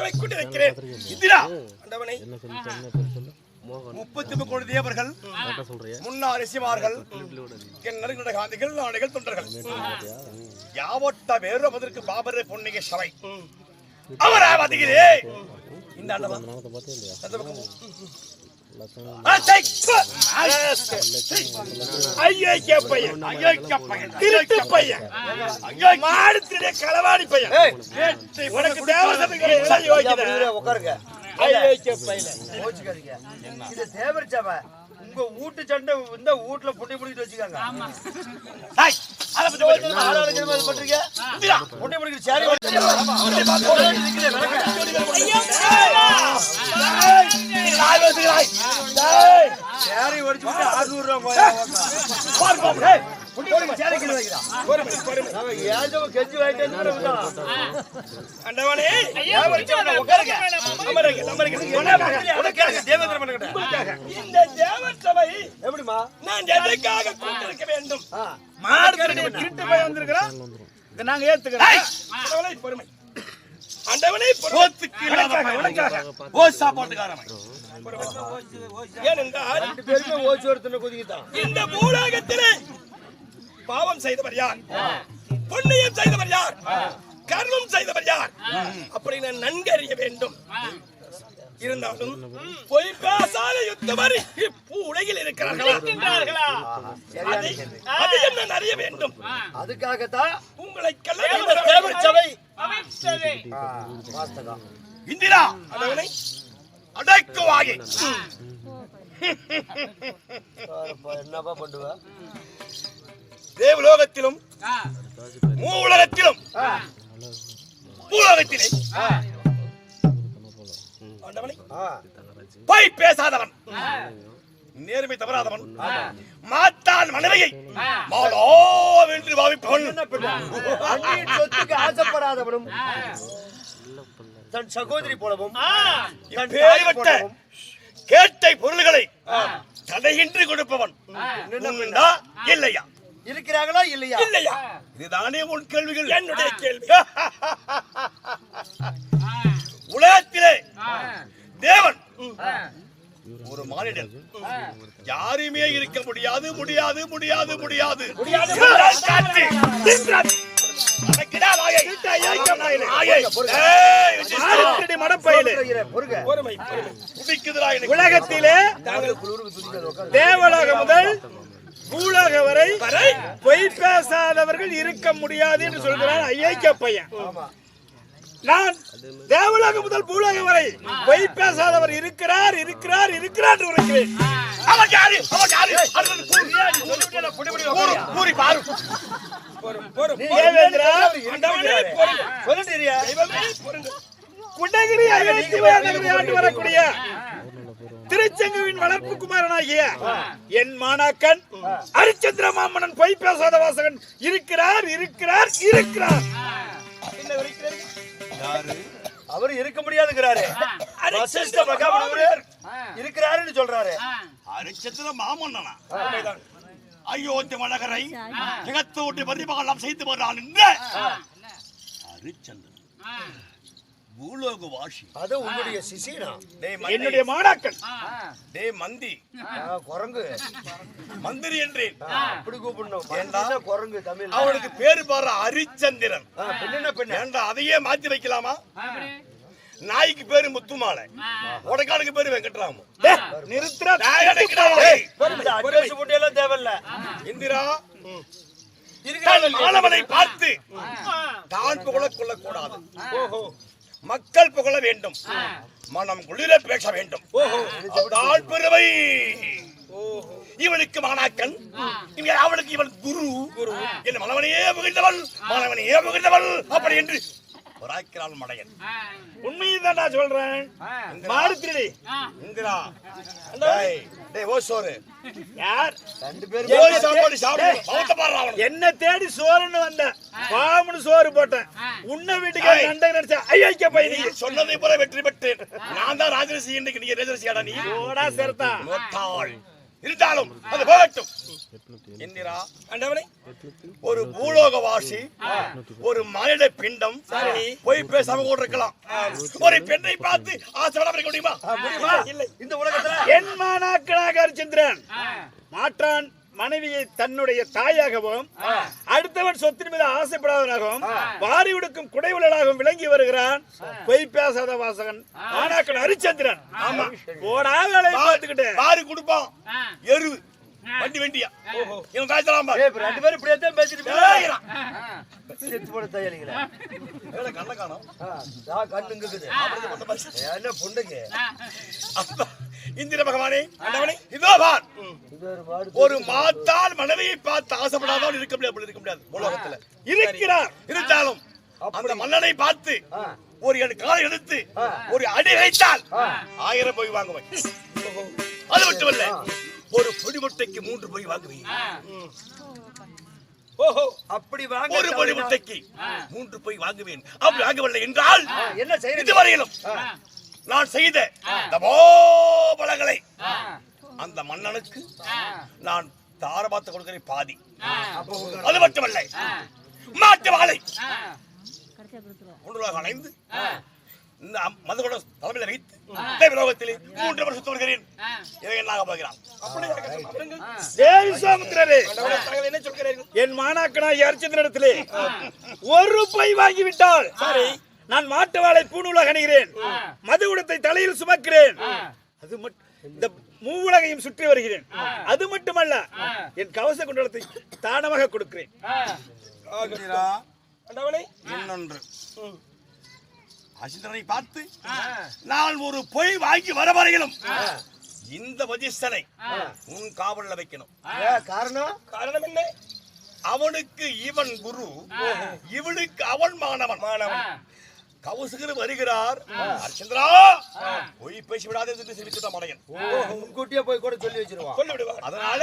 சபை கூட்டி இருக்கிறேன் இந்திரா ஆண்டவனை. முப்பத்தி தேவர்கள் முன்னாள் காந்திகள் நாடுகள் தொண்டர்கள். யாவட்ட வேறுவதற்கு பாபர பொன்னிக சபை இந்த திருட்டு பையன் மாடு திருடைய களவாடி பையன் உனக்கு உட்காருங்க ஐயோ பையன் தேவர் சபை உங்க வீட்டு சண்டை இந்த வீட்டுல புட்டி புடிக்கிட்டு வச்சுக்காங்க. புட்டி புடிக்கிட்டு சேரி சேரி வடிச்சு விட்டு ஆறுநூறு ரூபாய் பாரு, பாரு. எப்படிமா நான் எதற்காக கூட்டிருக்க வேண்டும்? மாடு திருடி திருட்டு போய் வந்திருக்கிறான். இதை நாங்க ஏத்துக்கிறோம். பொறுமை. இல்லாத பையன். ஓசா போட்டுக்காரன். ஏனென்றால் ரெண்டு பேருமே ஓச்சு ஒருத்தனை குதிக்கிட்டான். இந்த பூலோகத்திலே பாவம் செய்தவர் யார்? புண்ணியம் செய்தவர் யார்? கர்மம் செய்தவர் யார்? அப்படி நான் நன்கு அறிய வேண்டும் இருந்தாலும் பொய் பேசாத இப்பூ உலகில் இருக்கிறார்களா? அதை அதையும் நான் அறிய வேண்டும்? அதுக்காகத்தான் உங்களை சபை இந்திரா அதவனை அடக்குவாகி என்னப்பா பண்ணுவ? தேவலோகத்திலும் மூலகத்திலும் பூலோகத்திலே ஆண்டவனை. ஆ, பொய் பேசாதவன். நேர்மை தவறாதவன். மாத்தான் மனைவியை. பாவிப்பவன்? அந்நியன் சொத்துக்கு ஆசைப்படாதவனும் தன் சகோதரி போலவும் கேட்டை பொருள்களை தடையின்றி கொடுப்பவன். இல்லையா? இருக்கிறாங்களா இல்லையா? இல்லையா? இதுதானே உன் கேள்விகள்? என்னுடைய கேள்வி. உலகத்திலே தேவன். ஒரு மானிடன் யாருமே இருக்க முடியாது முடியாது முடியாது முடியாது. உலகத்திலே தேவலோக முதல் பூலோக வரை பொய் பேசாதவர்கள் இருக்க முடியாது என்று சொல்கிறார் ஐயக்க பையன். நான் தேவலோக முதல் பூலோக வரை பொய் பேசாதவர் இருக்கிறார் இருக்கிறார் இருக்கிறார் உரைக்கிறேன். அவன் யாரு? அவன் யாரு? கூறு. பாரு. குண்டகிரி வேதனை ஆண்டு வரக்கூடிய திருச்செங்குவின் வளர்ப்பு குமாரனாகிய என் மாணாக்கன் ஹரிச்சந்திர மாமன்னன் பொய் பேசாத வாசகன் இருக்கிறார் இருக்கிறார் இருக்கிறார்? அவர் இருக்க முடியாதுங்கிறாரு. வசிஷ்ட மகாமுனிவர் இருக்கிறாருன்னு சொல்றாரு. அரிச்சத்துல மாமன்னனா? அயோத்தி மலகரை ஜெகத்தோட்டி பரிபாலம் செய்து வருகிறான் என்ற ஹரிச்சந்திரன் பூலோக வாசி அது உங்களுடைய சிசினா. என்னுடைய மாணாக்கன். டேய் மந்தி. குரங்கு. மந்திரி என்றேன். அப்படி கூப்பிடணும். குரங்கு தமிழ் அவனுக்கு பேரு பாரு ஹரிச்சந்திரன் ஆ, பெண்ணென்ன பெண்ணு? ஏண்டா அதையே மாத்தி வைக்கலாமா? நாய்க்கு பேரு முத்துமாலை. உடக்கானுக்கு பேரு வெங்கட்ராமு. நிறுத்துறா டேய், இந்த அட்ரஸ் போட்டு எல்லாம் தேவையில்ல. இந்திரா மாணவனை பார்த்து. தான் புகழ கொள்ளக்கூடாது. மக்கள் புகழ வேண்டும். மனம் குளிர பேச வேண்டும். தாழ் பெருமை இவனுக்கு மாணாக்கன் இவன் குரு. குரு. என் மனவனையே புகிழ்ந்தவள் மாணவனையே புகிழ்ந்தவள் அப்படி என்று பராக்கிறாள் மடையன். உண்மையை நான் சொல்றேன். திருடி இந்திரா. டேய் டேய் ஓ சோறு. யார்? ரெண்டு பேரும் ஓய் சாப்பாடு சாப்பிடு அவனுக்கு என்ன தேடி சோறுன்னு வந்தேன் பாம்புன்னு சோறு போட்டேன். உன்ன வீட்டுக்கு. நண்டை நினைச்சா ஐயா பையனி நீ. சொன்னதை போல வெற்றி பெற்றேன். நான் தான் ராஜரிசி இன்னைக்கு நீங்க ராஜரிசியாடா நீ? ஓடா சேர்த்தா. நோட்டாள் இருந்தாலும் அது போகட்டும். ஒரு பூலோகவாசி ஒரு மனித பிண்டம் போய் பேசாம கூட இருக்கலாம் ஒரு பெண்ணை பார்த்து ஆசைப்பட முடியுமா? இல்லை. இந்த உலகத்துல என் மாணாக்கனாக ஹரிச்சந்திரன் மாற்றான். மனைவியை தன்னுடைய தாயாகவும் அடுத்தவன் சொத்தின் மீது ஆசைப்படாதவனாகவும் வாரி உடுக்கும் குடைவுளாகவும் விளங்கி வருகிறான். பொய் பேசாத வாசகன் மாணாக்கன் ஹரிச்சந்திரன் ஆமா. போடா வேலையை பார்த்துக்கிட்டு. பாரு கொடுப்பான் எரு. வண்டி வண்டியா? இவன் காய்ச்சலாம் ரெண்டு பேரும் இப்படியே தான் பேசிட்டு. செத்து போட தயாரிங்களா ஏடா, கண்ணை காணோம். கண்ணுங்க என்ன புண்டுக்கு அப்பா, இந்திர பகவானே ஆண்டவனே இதோ பார். இது ஒரு ஒரு மாத்தால் மனைவியை பார்த்து ஆசைப்படாதவன் இருக்க முடியாது அப்படி இருக்க முடியாது உலகத்துல. இருக்கிறார் இருந்தாலும் அந்த மன்னனை பார்த்து. ஒரு என் காலை எடுத்து ஒரு அடி வைத்தால் ஆயிரம் போய் வாங்குவேன். அது மட்டுமல்ல ஒரு பொடி முட்டைக்கு மூன்று போய் வாங்குவேன். ஓஹோ. அப்படி வாங்க ஒரு பொடி முட்டைக்கு மூன்று போய் வாங்குவேன். அப்படி வாங்கவில்லை என்றால் என்ன செய்யறது? இதுவரையிலும் நான் செய்த தபோபலங்களை அந்த மன்னனுக்கு நான் தாரபாத்து கொடுக்கிறேன் பாதி. அது மட்டுமல்ல. மாட்டு வாழை ஒன்று அணைந்து இந்த மதுகோட தலைமையில வைத்து தேவலோகத்திலே மூன்று வருஷம் வருகிறேன் இதை என்னாக போகிறான். என் மாணாக்கனாய் ஹரிச்சந்திரனிடத்திலே ஒரு பை வாங்கி விட்டால் சரி நான் மாட்டு வாழை பூணூலாக அணிகிறேன். மது உடத்தை தலையில் சுமக்கிறேன். அது மட்டும் இந்த மூவுலகையும் சுற்றி வருகிறேன். அது மட்டுமல்ல என் கவச குண்டலத்தை தானமாக கொடுக்கிறேன். இன்னொன்று. அசிந்தனை பார்த்து நான் ஒரு பொய் வாங்கி வர வரையிலும் இந்த வஜிஸ்தனை உன் காவல்ல வைக்கணும். காரணம் காரணம்? என்ன அவனுக்கு இவன் குரு இவனுக்கு அவன் மாணவன். மாணவன் கவுசுகிற வருகிறார். அர்ச்சந்திரா பொய் பேசி விடாதே என்று தெரிவித்துதான் மடையன் முன்கூட்டியே போய் கூட சொல்லி வச்சிருவான். சொல்லி விடுவார் அதனால.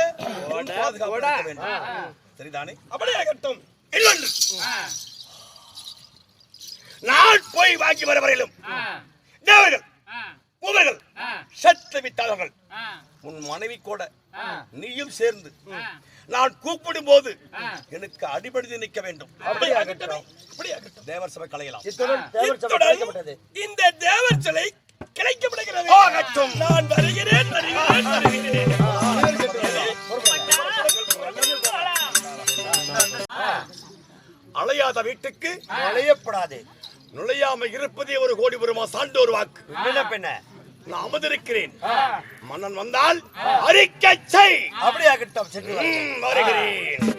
சரிதானே? அப்படியே இன்னொன்று நான் போய் வாங்கி வர வரையிலும் தேவர்கள் மூவர்கள் சத்து விட்டார்கள் உன் மனைவி கூட நீயும் சேர்ந்து நான் கூப்பிடும் போது எனக்கு அடிபடி நிற்க வேண்டும். தேவர் சபை கலையலாம். இந்த தேவர் சிலை கிடைக்கப்படுகிறது. ஆகட்டும். நான் வருகிறேன் வருகிறேன் வருகிறேன். அலையாத வீட்டுக்கு நுழையப்படாது. நுழையாம இருப்பதே ஒரு கோடி பெருமா சான்றோர் வாக்கு. என்ன பெண்ண நான் அமர்ந்திருக்கிறேன். மன்னன் வந்தால் அறிக்கை செய். அப்படியே வருகிறேன்.